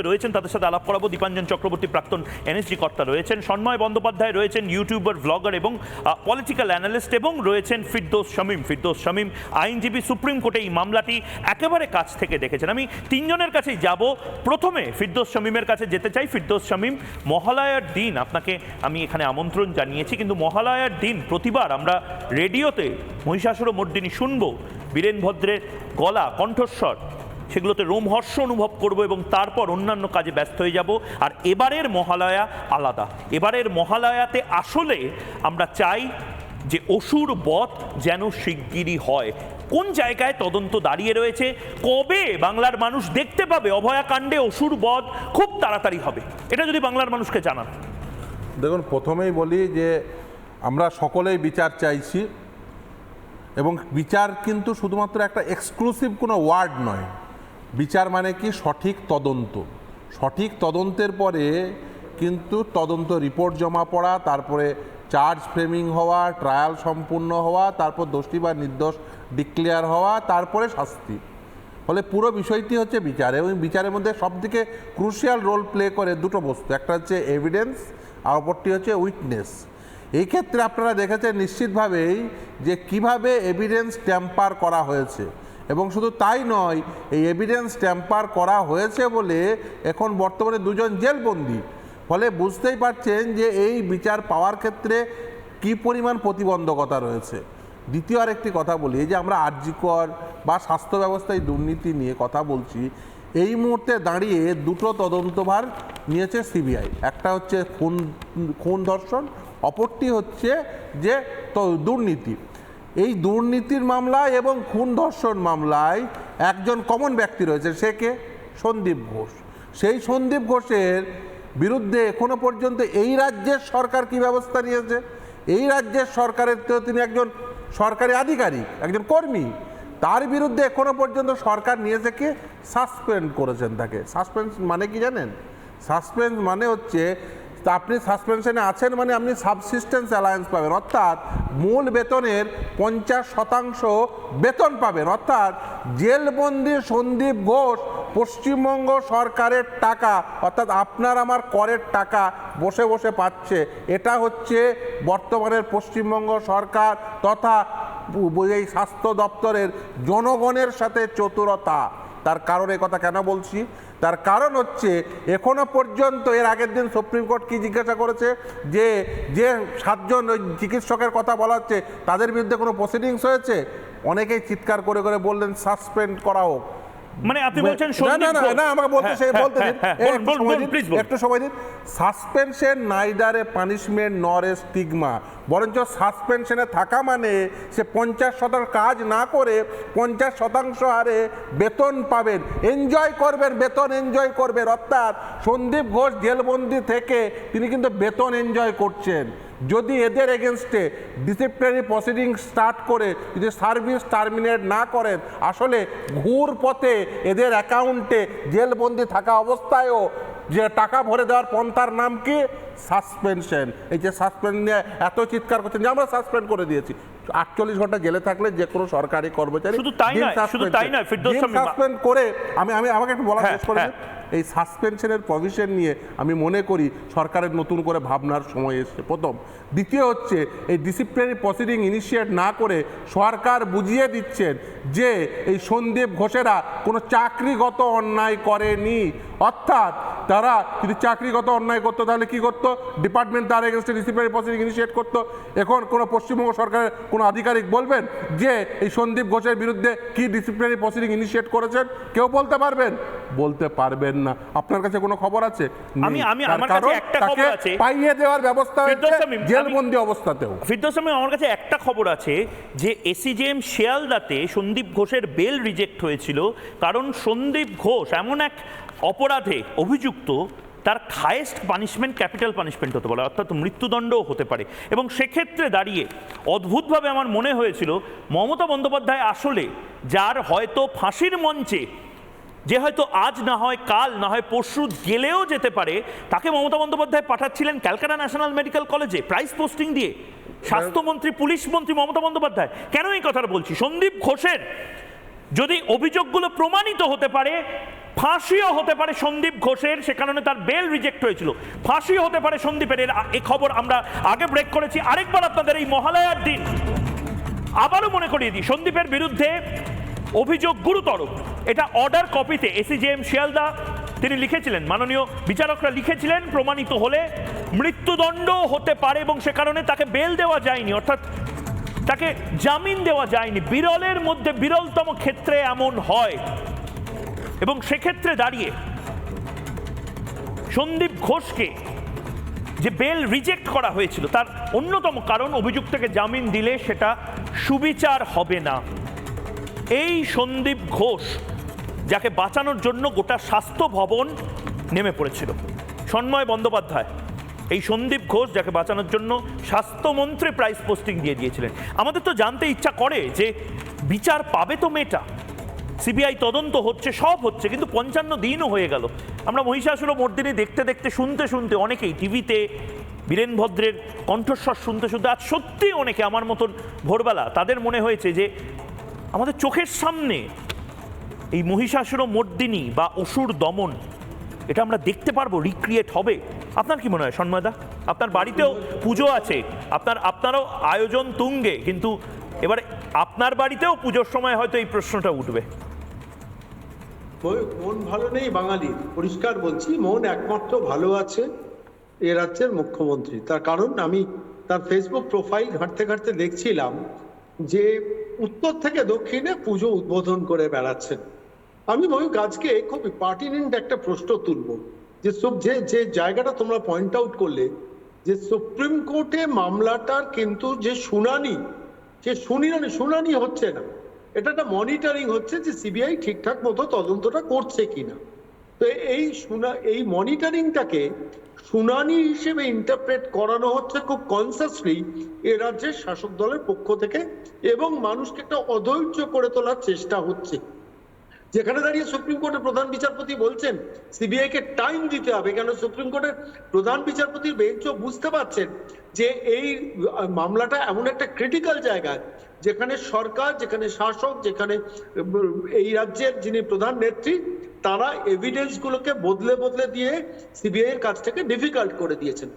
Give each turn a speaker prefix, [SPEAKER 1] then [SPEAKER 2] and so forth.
[SPEAKER 1] রয়েছেন, তাদের সাথে আলাপ করাবো। দীপাঞ্জন চক্রবর্তী প্রাক্তন এনএসজি কর্তা রয়েছেন, সন্ময় বন্দ্যোপাধ্যায় রয়েছেন ইউটিউবার ব্লগার এবং পলিটিক্যাল অ্যানালিস্ট এবং রয়েছেন ফিরদোস শামীম। ফিরদোস শামীম, আইনজীবী, সুপ্রিম কোর্টে এই মামলাটি একেবারে কাছ থেকে দেখেছেন। আমি তিনজনের কাছেই যাব। প্রথমে ফিরদোস শামীমের কাছে যেতে চাই। ফিরদোস শামীম, মহালয়ার দিন, আপনাকে আমি এখানে আমন্ত্রণ জানিয়েছি, কিন্তু মহালয়ার দিন প্রতিবার আমরা রেডিওতে মহিষাসুর মর্দিনী শুনব। বীরেন ভদ্রের গলা, কণ্ঠস্বর। সেগুলোতে রোমহর্ষ অনুভব করব এবং তারপর অন্যান্য কাজে ব্যস্ত হয়ে যাব। আর এবারের মহালয়া আলাদা। এবারের মহালয়াতে আসলে আমরা চাই যে অসুর বধ যেন শিগগিরই হয়। কোন জায়গায় তদন্ত দাঁড়িয়ে রয়েছে? কবে বাংলার মানুষ দেখতে পাবে অভয়াকাণ্ডে অসুর বধ? খুব তাড়াতাড়ি হবে। এটা যদি বাংলার মানুষকে জানান।
[SPEAKER 2] দেখুন, প্রথমেই বলি যে আমরা সকলেই বিচার চাইছি এবং বিচার কিন্তু শুধুমাত্র একটা এক্সক্লুসিভ কোনো ওয়ার্ড নয়। বিচার মানে কি? সঠিক তদন্ত। সঠিক তদন্তের পরে কিন্তু তদন্ত রিপোর্ট জমা পড়া, তারপরে চার্জ ফ্রেমিং হওয়া, ট্রায়াল সম্পূর্ণ হওয়া, তারপর দোষী বা নির্দোষ ডিক্লেয়ার হওয়া, তারপরে শাস্তি। ফলে পুরো বিষয়টি হচ্ছে বিচার। এবং বিচারের মধ্যে সবথেকে ক্রুশিয়াল রোল প্লে করে দুটো বস্তু। একটা হচ্ছে এভিডেন্স আর অপরটি হচ্ছে উইটনেস এই ক্ষেত্রে আপনারা দেখেছেন নিশ্চিতভাবেই যে কীভাবে এভিডেন্স ট্যাম্পার করা হয়েছে। এবং শুধু তাই নয়, এই এভিডেন্স ট্যাম্পার করা হয়েছে বলে এখন বর্তমানে দুজন জেলবন্দি। ফলে বুঝতেই পারছেন যে এই বিচার পাওয়ার ক্ষেত্রে কি পরিমাণ প্রতিবন্ধকতা রয়েছে। দ্বিতীয় আর একটি কথা বলি, এই যে আমরা আর্যিকর বা স্বাস্থ্য ব্যবস্থায় দুর্নীতি নিয়ে কথা বলছি, এই মুহূর্তে দাঁড়িয়ে দুটো তদন্তভার নিয়েছে সিবিআই। একটা হচ্ছে খুন খুন ধর্ষণ, অপরটি হচ্ছে যে দুর্নীতি। এই দুর্নীতির মামলায় এবং খুন ধর্ষণ মামলায় একজন কমন ব্যক্তি রয়েছে, সে কে? সন্দীপ ঘোষ। সেই সন্দীপ ঘোষের বিরুদ্ধে এখনও পর্যন্ত এই রাজ্যের সরকার কি ব্যবস্থা নিয়েছে? এই রাজ্যের সরকারের তো তিনি একজন সরকারি আধিকারিক, একজন কর্মী। তার বিরুদ্ধে এখনও পর্যন্ত সরকার নিয়েছে কি? সাসপেন্ড করেছেন তাকে। সাসপেন্স মানে কি জানেন? সাসপেন্স মানে হচ্ছে তা আপনি সাসপেনশনে আছেন মানে আপনি সাবসিস্টেন্স অ্যালায়েন্স পাবেন। অর্থাৎ মূল বেতনের পঞ্চাশ শতাংশ বেতন পাবেন। অর্থাৎ জেলবন্দি সন্দীপ ঘোষ পশ্চিমবঙ্গ সরকারের টাকা, অর্থাৎ আপনার আমার করের টাকা বসে বসে পাচ্ছে। এটা হচ্ছে বর্তমানের পশ্চিমবঙ্গ সরকার তথা এই স্বাস্থ্য দপ্তরের জনগণের সাথে চতুরতা। তার কারণ এ কথা কেন বলছি? তার কারণ হচ্ছে, এখনও পর্যন্ত এর আগের দিন সুপ্রিম কোর্ট কি জিজ্ঞাসা করেছে? যে যে সাতজন ওই চিকিৎসকের কথা বলা হচ্ছে, তাদের বিরুদ্ধে কোনো প্রসিডিংস হয়েছে? অনেকেই চিৎকার করে করে বললেন সাসপেন্ড করা হোক।
[SPEAKER 1] মানে আপনি বলছেন
[SPEAKER 2] না না না না আমাকে বলতে
[SPEAKER 1] হ্যাঁ,
[SPEAKER 2] সেই
[SPEAKER 1] হ্যাঁ,
[SPEAKER 2] বলতে দিন, একটু সময় দিন সাসপেনশন নাইদার এ পানিশমেন্ট নর এ স্টিগমা বরঞ্চ সাসপেনশনে থাকা মানে সে পঞ্চাশ শতাংশ কাজ না করে পঞ্চাশ শতাংশ হারে বেতন পাবেন। এনজয় করবেন বেতন এনজয় করবেন। অর্থাৎ সন্দীপ ঘোষ জেলবন্দি থেকে তিনি কিন্তু বেতন এনজয় করছেন। যদি এদের এগেনস্টে ডিসিপ্লিনারি প্রসিডিং স্টার্ট করে যদি সার্ভিস টার্মিনেট না করেন আসলে ঘুর পথে এদের অ্যাকাউন্টে জেলবন্দি থাকা অবস্থায়ও যে টাকা ভরে দেওয়ার পন্থার নাম কি? সাসপেনশন। এই যে সাসপেন্ড নিয়ে এত চিৎকার করছেন যে আমরা সাসপেন্ড করে দিয়েছি। আটচল্লিশ ঘণ্টা জেলে থাকলে যে কোনো সরকারি কর্মচারী
[SPEAKER 1] শুধু তাই নয়, শুধু তাই নয়,
[SPEAKER 2] সাসপেন্ড করে আমি আমি আমাকে একটু বলা শেষ করে। এই সাসপেনশনের প্রভিশন নিয়ে আমি মনে করি সরকারের নতুন করে ভাবনার সময় এসছে। প্রথম, দ্বিতীয় হচ্ছে এই ডিসিপ্লিনারি প্রসিডিং ইনিশিয়েট না করে সরকার বুঝিয়ে দিচ্ছেন যে এই সন্দীপ ঘোষেরা কোনো চাকরিগত অন্যায় করেনি। অর্থাৎ তারা যদি চাকরিগত অন্যায় করতো তাহলে কি করতো? ডিপার্টমেন্ট তার এগেনস্টে ডিসিপ্লিনারি প্রসিডিং ইনিশিয়েট করতো। এখন কোনো পশ্চিমবঙ্গ সরকারের কোনো আধিকারিক বলবেন যে এই সন্দীপ ঘোষের বিরুদ্ধে কি ডিসিপ্লিনারি প্রসিডিং ইনিশিয়েট করেছেন? কেউ বলতে পারবেন? বলতে পারবেন না আপনার কাছে কোনো খবর আছে।
[SPEAKER 1] আমি- আমি- আমার কাছে একটা খবর আছে।
[SPEAKER 2] পাইয়ে দেওয়ার ব্যবস্থা জেলবন্দি অবস্থাতেও
[SPEAKER 1] ফিরদৌস শামীম, আমার কাছে একটা খবর আছে যে এসিজেএম শিয়ালদাতে সন্দীপ ঘোষের বেল রিজেক্ট হয়েছিল কারণ সন্দীপ ঘোষ এমন এক অপরাধে অভিযুক্ত তার হায়েস্ট পানিশমেন্ট ক্যাপিটাল পানিশমেন্ট হতে পারে অর্থাৎ মৃত্যুদণ্ডও হতে পারে এবং সেক্ষেত্রে দাঁড়িয়ে অদ্ভুতভাবে আমার মনে হয়েছিল মমতা বন্দ্যোপাধ্যায় আসলে যার হয়তো ফাঁসির মঞ্চে যে হয়তো আজ না হয় কাল না হয় পরশু গেলেও যেতে পারে, তাকে মমতা বন্দ্যোপাধ্যায় পাঠাচ্ছিলেন ক্যালকাটা ন্যাশনাল মেডিকেল কলেজে প্রাইস পোস্টিং দিয়ে। স্বাস্থ্যমন্ত্রী, পুলিশ মন্ত্রী মমতা বন্দ্যোপাধ্যায়। কেন এই কথাটা বলছি? সন্দীপ ঘোষের যদি অভিযোগগুলো প্রমাণিত হতে পারে, ফাঁসিও হতে পারে সন্দীপ ঘোষের, সে কারণে তার বেল রিজেক্ট হয়েছিল। ফাঁসিও হতে পারে সন্দীপের এ খবর আমরা আগে ব্রেক করেছি। আরেকবার আপনাদের এই মহালয়ার দিন। আবারও মনে করিয়ে দিই, সন্দীপের বিরুদ্ধে অভিযোগ গুরুতর। এটা অর্ডার কপিতে এসিজেএম শিয়ালদা, তিনি লিখেছিলেন, মাননীয় বিচারকরা লিখেছিলেন, প্রমাণিত হলে মৃত্যুদণ্ড হতে পারে এবং সে কারণে তাকে বেল দেওয়া যায়নি, অর্থাৎ তাকে জামিন দেওয়া যায়নি। বিরলের মধ্যে বিরলতম ক্ষেত্রে এমন হয়। এবং সেক্ষেত্রে দাঁড়িয়ে সন্দীপ ঘোষকে যে বেল রিজেক্ট করা হয়েছিল, তার অন্যতম কারণ অভিযুক্তকে জামিন দিলে সেটা সুবিচার হবে না। এই সন্দীপ ঘোষ, যাকে বাঁচানোর জন্য গোটা স্বাস্থ্য ভবন নেমে পড়েছিল। সন্ময় বন্দ্যোপাধ্যায়, এই সন্দীপ ঘোষ যাকে বাঁচানোর জন্য স্বাস্থ্যমন্ত্রী প্রাইস পোস্টিং দিয়ে দিয়েছিলেন। আমাদের তো জানতে ইচ্ছা করে যে বিচার পাবে তো মেয়েটা। সিবিআই তদন্ত হচ্ছে, সব হচ্ছে, কিন্তু পঞ্চান্ন দিনও হয়ে গেল। আমরা মহিষাসুর মর্দিনী দেখতে দেখতে, শুনতে শুনতে অনেকেই টিভিতে বীরেন ভদ্রের কণ্ঠস্বর শুনতে শুনতে, আজ সত্যি অনেকে আমার মতন ভোরবেলা, তাদের মনে হয়েছে যে আমাদের চোখের সামনে এই মহিষাসুর মর্দিনী বা অসুর দমন, এটা আমরা দেখতে পারব রিক্রিয়েট হবে। আপনার কি মনে হয়, সন্ময়দা? আপনার বাড়িতেও পুজো আছে, আপনার, আপনারও আয়োজন তুঙ্গে, কিন্তু এবারে আপনার বাড়িতেও পুজোর সময় হয়তো এই প্রশ্নটা উঠবে।
[SPEAKER 3] মন ভালো নেই বাঙালির। পরিষ্কার বলছি, মন একমাত্র ভালো আছে এ রাজ্যের মুখ্যমন্ত্রী। তার কারণ আমি তার ফেসবুক প্রোফাইল ঘাঁটতে ঘাঁটতে দেখছিলাম যে উত্তর থেকে দক্ষিণে পুজো উদ্বোধন করে বেড়াচ্ছেন। আমি ময়ূক আজকে খুব পার্টিনেন্ট একটা প্রশ্ন তুলব। যে যে যে জায়গাটা তোমরা পয়েন্ট আউট করলে, যে সুপ্রিম কোর্টে মামলাটার কিন্তু যে শুনানি সে শুনানি শুনানি হচ্ছে না। এটা একটা মনিটরিং হচ্ছে যে সিবিআই ঠিকঠাক মতো তদন্তটা করছে কিনা। তো এই শুনা, এই মনিটরিংটাকে শুনানি হিসেবে ইন্টারপ্রেট করানো হচ্ছে খুব কনসাসলি এ রাজ্যের শাসক দলের পক্ষ থেকে এবং মানুষকে একটা অধৈর্য করে তোলার চেষ্টা হচ্ছে। যেখানে দাঁড়িয়ে সুপ্রিম কোর্টের প্রধান বিচারপতি বলছেন সিবিআই কে টাইম দিতে হবে, কেন সুপ্রিম কোর্টের প্রধান বিচারপতির বেঞ্চও বুঝতে পারছেন যে এই মামলাটা এমন একটা ক্রিটিক্যাল জায়গায় যেখানে সরকার, যেখানে শাসক, যেখানে এই রাজ্যের যিনি প্রধান নেত্রী, তারা এভিডেন্স গুলোকে বদলে বদলে দিয়ে সিবিআই এর কাজটাকে ডিফিকাল্ট করে দিয়েছেন।